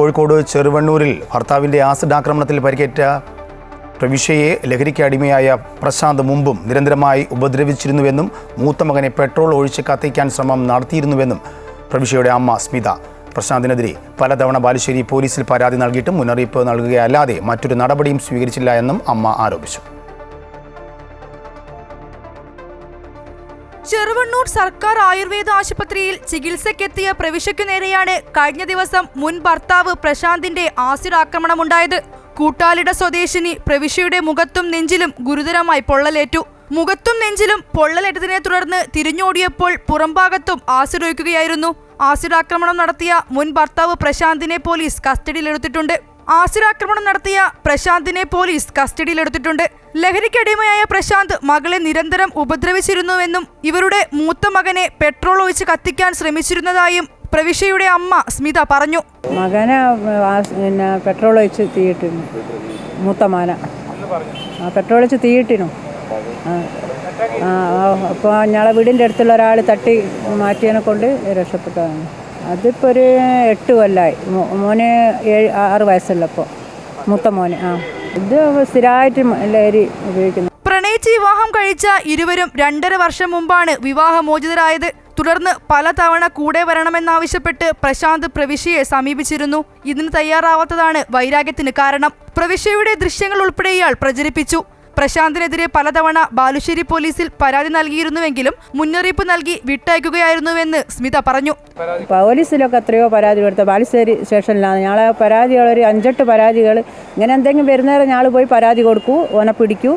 കോഴിക്കോട് ചെറുവണ്ണൂരിൽ ഭർത്താവിന്റെ ആസിഡ് ആക്രമണത്തിൽ പരിക്കേറ്റ പ്രവിശ്യയെ ലഹരിക്ക് അടിമയായ പ്രശാന്ത് മുമ്പും നിരന്തരമായി ഉപദ്രവിച്ചിരുന്നുവെന്നും മൂത്ത മകനെ പെട്രോൾ ഒഴിച്ച് കത്തിക്കാൻ ശ്രമം നടത്തിയിരുന്നുവെന്നും പ്രവിശ്യയുടെ അമ്മ സ്മിത. പ്രശാന്തിനെതിരെ പലതവണ ബാലുശ്ശേരി പോലീസിൽ പരാതി നൽകിയിട്ടും മുന്നറിയിപ്പ് നൽകുകയല്ലാതെ മറ്റൊരു നടപടിയും സ്വീകരിച്ചില്ല എന്നും അമ്മ ആരോപിച്ചു. ചെറുവണ്ണൂർ സർക്കാർ ആയുർവേദ ആശുപത്രിയിൽ ചികിത്സയ്ക്കെത്തിയ പ്രവിശ്യയ്ക്കു നേരെയാണ് കഴിഞ്ഞ ദിവസം മുൻ ഭർത്താവ് പ്രശാന്തിന്റെ ആസിഡ് ആക്രമണമുണ്ടായത് കൂട്ടാലിട സ്വദേശിനി പ്രവിശയുടെ മുഖത്തും നെഞ്ചിലും ഗുരുതരമായി പൊള്ളലേറ്റു. മുഖത്തും നെഞ്ചിലും പൊള്ളലേറ്റതിനെ തുടർന്ന് തിരിഞ്ഞോടിയപ്പോൾ പുറംഭാഗത്തും ആസിഡ് ഒഴിക്കുകയായിരുന്നു ആസിഡ് ആക്രമണം നടത്തിയ മുൻ ഭർത്താവ് പ്രശാന്തിനെ പോലീസ് കസ്റ്റഡിയിലെടുത്തിട്ടുണ്ട്. ആസിഡ് ആക്രമണം നടത്തിയ പ്രശാന്തിനെ പോലീസ് കസ്റ്റഡിയിലെടുത്തിട്ടുണ്ട്. ലഹരിക്കടിമയായ പ്രശാന്ത് മകളെ നിരന്തരം ഉപദ്രവിച്ചിരുന്നുവെന്നും ഇവരുടെ മൂത്ത മകനെ പെട്രോൾ ഒഴിച്ച് കത്തിക്കാൻ ശ്രമിച്ചിരുന്നതായും പ്രവിശയുടെ അമ്മ സ്മിത പറഞ്ഞു. മകനെ പിന്നെ പെട്രോൾ ഒഴിച്ച് തീയിട്ടിരുന്നു. മൂത്ത ആ പെട്രോൾ ഒഴിച്ച് തീയിട്ടിരുന്നു. അപ്പോൾ ഞങ്ങളെ വീടിന്റെ അടുത്തുള്ള ഒരാൾ തട്ടി മാറ്റിയതിനെ കൊണ്ട് രക്ഷപ്പെട്ടതാണ്. അതിപ്പോൾ ഒരു എട്ട് കൊല്ലമായി മോന് ഏഴ് ആറ് വയസ്സുള്ളപ്പോൾ മൂത്ത മോന് ആ. ഇത് സ്ഥിരമായിട്ട് ലഹരി ഉപയോഗിക്കുന്നു. പ്രണയിച്ച് വിവാഹം കഴിച്ച ഇരുവരും രണ്ടര വർഷം മുമ്പാണ് വിവാഹമോചിതരായത്. തുടർന്ന് പലതവണ കൂടെ വരണമെന്നാവശ്യപ്പെട്ട് പ്രശാന്ത് പ്രവിശ്യയെ സമീപിച്ചിരുന്നു. ഇതിന് തയ്യാറാവാത്തതാണ് വൈരാഗ്യത്തിന് കാരണം. പ്രവിശ്യയുടെ ദൃശ്യങ്ങൾ ഉൾപ്പെടെ ഇയാൾ പ്രചരിപ്പിച്ചു. പ്രശാന്തിനെതിരെ പലതവണ ബാലുശ്ശേരി പോലീസിൽ പരാതി നൽകിയിരുന്നുവെങ്കിലും മുന്നറിയിപ്പ് നൽകി വിട്ടയക്കുകയായിരുന്നുവെന്ന് സ്മിത പറഞ്ഞു. പോലീസിലൊക്കെ എത്രയോ പരാതി കൊടുത്ത ബാലുശ്ശേരി സ്റ്റേഷനിലാണ്. ഞങ്ങളെ പരാതികൾ ഒരു അഞ്ചെട്ട് പരാതികൾ. ഇങ്ങനെ എന്തെങ്കിലും വരുന്നേരം ഞങ്ങൾ പോയി പരാതി കൊടുക്കൂ ഓനെ പിടിക്കൂ.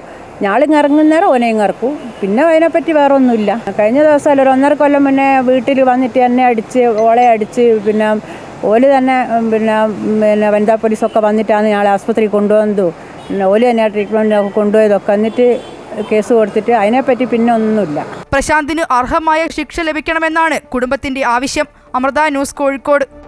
ഞാളിങ് ഇറങ്ങുന്നേരം ഓനെയും ഇറക്കൂ. പിന്നെ അതിനെപ്പറ്റി വേറെ ഒന്നുമില്ല കഴിഞ്ഞ ദിവസം ഒരു ഒന്നര കൊല്ലം മുന്നേ വീട്ടിൽ വന്നിട്ട് എന്നെ അടിച്ച് ഓളെ അടിച്ച് പിന്നെ ഓൽ തന്നെ പിന്നെ പിന്നെ വനിതാ പോലീസൊക്കെ വന്നിട്ടാണ് ഞങ്ങളെ ആസ്പത്രി കൊണ്ടുവന്നതും. ഓൽ തന്നെ ട്രീറ്റ്മെന്റ് കൊണ്ടുപോയതൊക്കെ. എന്നിട്ട് കേസ് കൊടുത്തിട്ട് അതിനെപ്പറ്റി പിന്നെ ഒന്നുമില്ല. പ്രശാന്തിന് അർഹമായ ശിക്ഷ ലഭിക്കണമെന്നാണ് കുടുംബത്തിന്റെ ആവശ്യം. അമൃത ന്യൂസ് കോഴിക്കോട്.